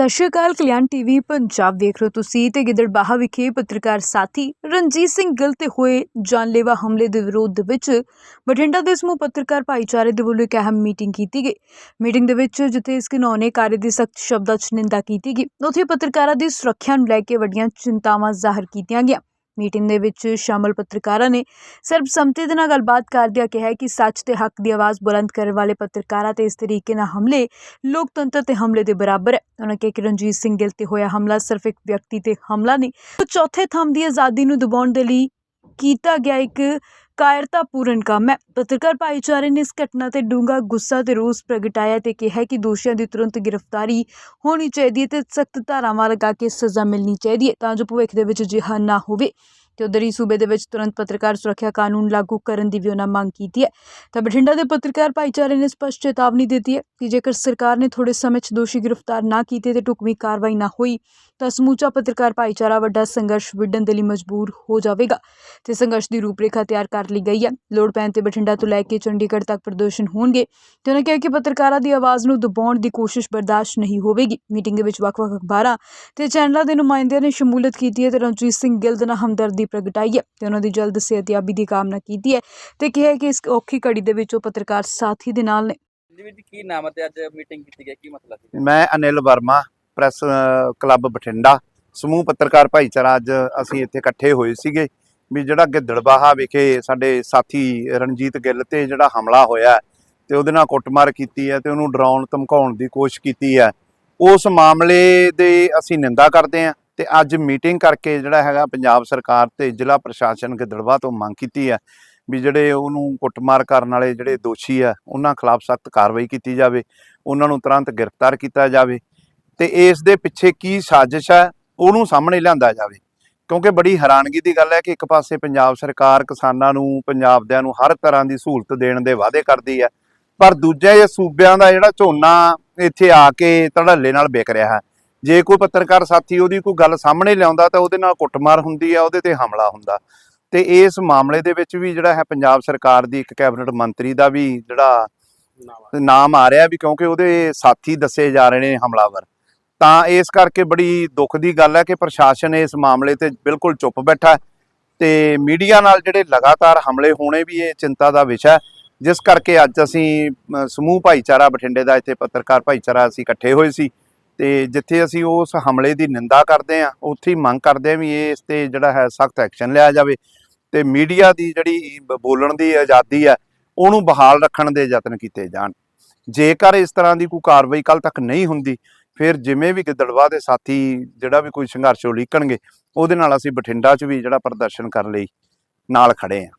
ਸਤਿ ਸ਼੍ਰੀ ਅਕਾਲ, ਕਲਿਆਣ ਟੀਵੀ, ਪੰਜਾਬ ਦੇਖ ਰਹੇ ਹੋ ਤੁਸੀਂ ਤੇ ਗਿੱਦੜਬਾਹਾ ਵਿਖੇ ਪੱਤਰਕਾਰ ਸਾਥੀ ਰਣਜੀਤ ਸਿੰਘ ਗਿੱਲ ਤੇ ਹੋਏ ਜਾਨਲੇਵਾ ਹਮਲੇ ਦੇ ਵਿਰੋਧ ਵਿੱਚ ਬਠਿੰਡਾ ਦੇ ਸਮੂਹ ਪੱਤਰਕਾਰ ਭਾਈਚਾਰੇ ਦੇ ਵੱਲੋਂ ਇੱਕ ਅਹਿਮ ਮੀਟਿੰਗ ਕੀਤੀ ਗਈ। ਮੀਟਿੰਗ ਦੇ ਵਿੱਚ ਜਿੱਥੇ ਇਸ ਘਿਨੌਣੇ ਕਾਰੇ ਦੀ ਸਖਤ ਸ਼ਬਦਾਂ 'ਚ ਨਿੰਦਾ ਕੀਤੀ ਗਈ, ਉੱਥੇ ਪੱਤਰਕਾਰਾਂ ਦੀ ਸੁਰੱਖਿਆ ਨੂੰ ਲੈ ਕੇ ਵੱਡੀਆਂ ਚਿੰਤਾਵਾਂ ਜ਼ਾਹਰ ਕੀਤੀਆਂ ਗਈਆਂ। ਮੀਟਿੰਗ ਦੇ ਵਿੱਚ ਸ਼ਾਮਲ ਪੱਤਰਕਾਰਾਂ ਨੇ ਸਰਬਸੰਮਤੀ ਦੇ ਨਾਲ ਗੱਲਬਾਤ ਕਰਦਿਆਂ ਕਿਹਾ ਕਿ ਸੱਚ ਤੇ ਹੱਕ ਦੀ ਆਵਾਜ਼ ਬੁਲੰਦ ਕਰਨ ਵਾਲੇ ਪੱਤਰਕਾਰਾਂ ਤੇ ਇਸ ਤਰੀਕੇ ਨਾਲ ਹਮਲੇ ਲੋਕਤੰਤਰ ਤੇ ਹਮਲੇ ਦੇ ਬਰਾਬਰ ਹੈ। ਉਹਨਾਂ ਕਿਹਾ ਕਿ ਰਣਜੀਤ ਸਿੰਘ ਗਿੱਲ ਤੇ ਹੋਇਆ ਹਮਲਾ ਸਿਰਫ ਇੱਕ ਵਿਅਕਤੀ ਤੇ ਹਮਲਾ ਨਹੀਂ ਚੌਥੇ ਥੰਮ ਦੀ ਆਜ਼ਾਦੀ ਨੂੰ ਦਬਾਉਣ ਦੇ ਲਈ ਕੀਤਾ ਗਿਆ ਇੱਕ ਕਾਇਰਤਾਪੂਰਨ ਕੰਮ ਹੈ। ਪੱਤਰਕਾਰ ਭਾਈਚਾਰੇ ਨੇ ਇਸ ਘਟਨਾ ਤੇ ਡੂੰਘਾ ਗੁੱਸਾ ਤੇ ਰੋਸ ਪ੍ਰਗਟਾਇਆ ਤੇ ਕਿਹਾ ਕਿ ਦੋਸ਼ੀਆਂ ਦੀ ਤੁਰੰਤ ਗ੍ਰਿਫਤਾਰੀ ਹੋਣੀ ਚਾਹੀਦੀ ਹੈ ਤੇ ਸਖਤ ਧਾਰਾਵਾਂ ਲਗਾ ਕੇ ਸਜ਼ਾ ਮਿਲਣੀ ਚਾਹੀਦੀ ਹੈ ਤਾਂ ਜੋ ਭਵਿੱਖ ਦੇ ਵਿੱਚ ਅਜਿਹਾ ਨਾ ਹੋਵੇ। ਤੇ ਉਧਰ ਹੀ ਸੂਬੇ ਦੇ ਵਿੱਚ ਤੁਰੰਤ ਪੱਤਰਕਾਰ ਸੁਰੱਖਿਆ ਕਾਨੂੰਨ ਲਾਗੂ ਕਰਨ ਦੀ ਵੀ ਉਹਨਾਂ ਮੰਗ ਕੀਤੀ ਹੈ। ਤਾਂ ਬਠਿੰਡਾ ਦੇ ਪੱਤਰਕਾਰ ਭਾਈਚਾਰੇ ਨੇ ਸਪਸ਼ਟ ਚੇਤਾਵਨੀ ਦਿੱਤੀ ਹੈ ਕਿ ਜੇਕਰ ਸਰਕਾਰ ਨੇ ਥੋੜੇ ਸਮੇਂ 'ਚ ਦੋਸ਼ੀ ਗ੍ਰਿਫਤਾਰ ਨਾ ਕੀਤੇ ਤੇ ਢੁਕਵੀਂ ਕਾਰਵਾਈ ਨਾ ਹੋਈ ਤਾਂ ਸਮੂਚਾ ਪੱਤਰਕਾਰ ਭਾਈਚਾਰਾ ਵੱਡਾ ਸੰਘਰਸ਼ ਵਿੱਢਣ ਦੇ ਲਈ ਮਜਬੂਰ ਹੋ ਜਾਵੇਗਾ ਤੇ ਸੰਘਰਸ਼ ਦੀ ਰੂਪਰੇਖਾ ਤਿਆਰ ਕਰ ਲਈ ਗਈ ਹੈ। ਲੋੜ ਪੈਣ ਤੇ ਬਠਿੰਡਾ ਤੋਂ ਲੈ ਕੇ ਚੰਡੀਗੜ੍ਹ ਤੱਕ ਪ੍ਰਦਰਸ਼ਨ ਹੋਣਗੇ ਤੇ ਉਹਨਾਂ ਕਿਹਾ ਕਿ ਪੱਤਰਕਾਰਾਂ ਦੀ ਆਵਾਜ਼ ਨੂੰ ਦਬਾਉਣ ਦੀ ਕੋਸ਼ਿਸ਼ ਬਰਦਾਸ਼ਤ ਨਹੀਂ ਹੋਵੇਗੀ। ਮੀਟਿੰਗ ਦੇ ਵਿੱਚ ਵੱਖ-ਵੱਖ ਅਖਬਾਰਾਂ ਤੇ ਚੈਨਲਾਂ ਦੇ ਨੁਮਾਇੰਦਿਆਂ ਨੇ ਸ਼ਮੂਲੀਅਤ ਕੀਤੀ ਹੈ ਤੇ ਰਣਜੀਤ ਸਿੰਘ ਗਿੱਲ ਦੇ ਨਾਲ ਹਮਦਰਦੀ ਪ੍ਰਗਟਾਈ ਹੈ ਤੇ ਉਹਨਾਂ ਦੀ ਜਲਦ ਸਿਹਤਯਾਬੀ ਦੀ ਕਾਮਨਾ ਕੀਤੀ ਹੈ ਤੇ ਕਿਹਾ ਕਿ ਇਸ ਔਖੀ ਘੜੀ ਦੇ ਵਿੱਚ ਉਹ ਪੱਤਰਕਾਰ ਸਾਥੀ ਦੇ ਨਾਲ ਨੇ। ਕੀ ਨਾਮ ਹੈ ਤੇ ਅੱਜ ਮੀਟਿੰਗ ਕੀਤੀ ਗਈ ਕੀ ਮਸਲਾ ਸੀ? ਮੈਂ ਅਨਿਲ ਵਰਮਾ ਪ੍ਰੈਸ ਕਲੱਬ ਬਠਿੰਡਾ, ਸਮੂਹ ਪੱਤਰਕਾਰ ਭਾਈਚਾਰਾ ਅੱਜ ਅਸੀਂ ਇੱਥੇ ਇਕੱਠੇ ਹੋਏ ਸੀਗੇ ਵੀ ਜਿਹੜਾ ਗਿੱਦੜਬਾਹਾ ਵਿਖੇ ਸਾਡੇ ਸਾਥੀ ਰਣਜੀਤ ਗਿੱਲ ਤੇ ਜਿਹੜਾ ਹਮਲਾ ਹੋਇਆ ਹੈ ਤੇ ਉਹਦੇ ਨਾਲ ਕੁੱਟਮਾਰ ਕੀਤੀ ਹੈ ਤੇ ਉਹਨੂੰ ਡਰਾਉਣ, ਧਮਕਾਉਣ ਦੀ ਕੋਸ਼ਿਸ਼ ਕੀਤੀ ਹੈ, ਉਸ ਮਾਮਲੇ ਦੇ ਅਸੀਂ ਨਿੰਦਾ ਕਰਦੇ ਹਾਂ ਤੇ ਅੱਜ ਮੀਟਿੰਗ ਕਰਕੇ ਜਿਹੜਾ ਹੈਗਾ ਪੰਜਾਬ ਸਰਕਾਰ ਤੇ ਜ਼ਿਲ੍ਹਾ ਪ੍ਰਸ਼ਾਸਨ ਗਿੱਦੜਬਾਹਾ ਤੋਂ ਮੰਗ ਕੀਤੀ ਹੈ ਵੀ ਜਿਹੜੇ ਉਹਨੂੰ ਕੁੱਟਮਾਰ ਕਰਨ ਵਾਲੇ ਜਿਹੜੇ ਦੋਸ਼ੀ ਆ ਉਹਨਾਂ ਖਿਲਾਫ ਸਖਤ ਕਾਰਵਾਈ ਕੀਤੀ ਜਾਵੇ, ਉਹਨਾਂ ਨੂੰ ਤੁਰੰਤ ਗ੍ਰਿਫਤਾਰ ਕੀਤਾ ਜਾਵੇ ਤੇ ਇਸ ਦੇ ਪਿੱਛੇ ਕੀ ਸਾਜ਼ਿਸ਼ ਹੈ ਉਹਨੂੰ ਸਾਹਮਣੇ ਲਿਆਂਦਾ ਜਾਵੇ। ਕਿਉਂਕਿ ਬੜੀ ਹੈਰਾਨਗੀ ਦੀ ਗੱਲ ਹੈ ਕਿ ਇੱਕ ਪਾਸੇ ਪੰਜਾਬ ਸਰਕਾਰ ਕਿਸਾਨਾਂ ਨੂੰ ਪੰਜਾਬਦਿਆਂ ਨੂੰ ਹਰ ਤਰ੍ਹਾਂ ਦੀ ਸਹੂਲਤ ਦੇਣ ਦੇ ਵਾਅਦੇ ਕਰਦੀ ਹੈ ਪਰ ਦੂਜੇ ਸੂਬਿਆਂ ਦਾ ਜਿਹੜਾ ਝੋਨਾ ਇੱਥੇ ਆ ਕੇ ਧੜੱਲੇ ਨਾਲ ਵਿਕ ਰਿਹਾ ਹੈ। ਜੇ ਕੋਈ ਪੱਤਰਕਾਰ ਸਾਥੀ ਉਹਦੀ ਕੋਈ ਗੱਲ ਸਾਹਮਣੇ ਲਿਆਉਂਦਾ ਤਾਂ ਉਹਦੇ ਨਾਲ ਕੁੱਟਮਾਰ ਹੁੰਦੀ ਹੈ ਉਹਦੇ ਤੇ ਹਮਲਾ ਹੁੰਦਾ। ਤੇ ਇਸ ਮਾਮਲੇ ਦੇ ਵਿੱਚ ਵੀ ਜਿਹੜਾ ਹੈ ਪੰਜਾਬ ਸਰਕਾਰ ਦੀ ਇੱਕ ਕੈਬਨਿਟ ਮੰਤਰੀ ਦਾ ਵੀ ਜਿਹੜਾ ਨਾਮ ਆ ਰਿਹਾ ਵੀ ਕਿਉਂਕਿ ਉਹਦੇ ਸਾਥੀ ਦੱਸੇ ਜਾ ਰਹੇ ਨੇ ਹਮਲਾਵਰ। ਤਾਂ ਇਸ ਕਰਕੇ ਬੜੀ ਦੁੱਖ ਦੀ ਗੱਲ ਹੈ ਕਿ ਪ੍ਰਸ਼ਾਸਨ ਇਸ ਮਾਮਲੇ ਤੇ ਬਿਲਕੁਲ ਚੁੱਪ ਬੈਠਾ ਹੈ ਤੇ ਮੀਡੀਆ ਨਾਲ ਜਿਹੜੇ ਲਗਾਤਾਰ ਹਮਲੇ ਹੋਣੇ ਵੀ ਇਹ ਚਿੰਤਾ ਦਾ ਵਿਸ਼ਾ ਹੈ, ਜਿਸ ਕਰਕੇ ਅੱਜ ਅਸੀਂ ਸਮੂਹ ਭਾਈਚਾਰਾ ਬਠਿੰਡੇ ਦਾ ਇੱਥੇ ਪੱਤਰਕਾਰ ਭਾਈਚਾਰਾ ਅਸੀਂ ਇਕੱਠੇ ਹੋਏ ਸੀ ਤੇ ਜਿੱਥੇ ਅਸੀਂ ਉਸ ਹਮਲੇ ਦੀ ਨਿੰਦਾ ਕਰਦੇ ਹਾਂ, ਉੱਥੇ ਹੀ ਮੰਗ ਕਰਦੇ ਹਾਂ ਵੀ ਇਸ ਤੇ ਜਿਹੜਾ ਹੈ ਸਖਤ ਐਕਸ਼ਨ ਲਿਆ ਜਾਵੇ ਤੇ ਮੀਡੀਆ ਦੀ ਜਿਹੜੀ ਬੋਲਣ ਦੀ ਆਜ਼ਾਦੀ ਹੈ, ਉਹਨੂੰ ਬਹਾਲ ਰੱਖਣ ਦੇ ਯਤਨ ਕੀਤੇ ਜਾਣ। ਜੇਕਰ ਇਸ ਤਰ੍ਹਾਂ ਦੀ ਕੋਈ ਕਾਰਵਾਈ ਕੱਲ ਤੱਕ ਨਹੀਂ ਹੁੰਦੀ ਫਿਰ ਜਿਵੇਂ ਵੀ ਗਿੱਦੜਵਾ ਦੇ ਸਾਥੀ ਜਿਹੜਾ ਵੀ ਕੋਈ ਸੰਘਰਸ਼ ਉਲੀਕਣਗੇ, ਉਹਦੇ ਨਾਲ ਅਸੀਂ ਬਠਿੰਡਾ 'ਚ ਵੀ ਜਿਹੜਾ ਪ੍ਰਦਰਸ਼ਨ ਕਰਨ ਲਈ ਨਾਲ ਖੜੇ ਹਾਂ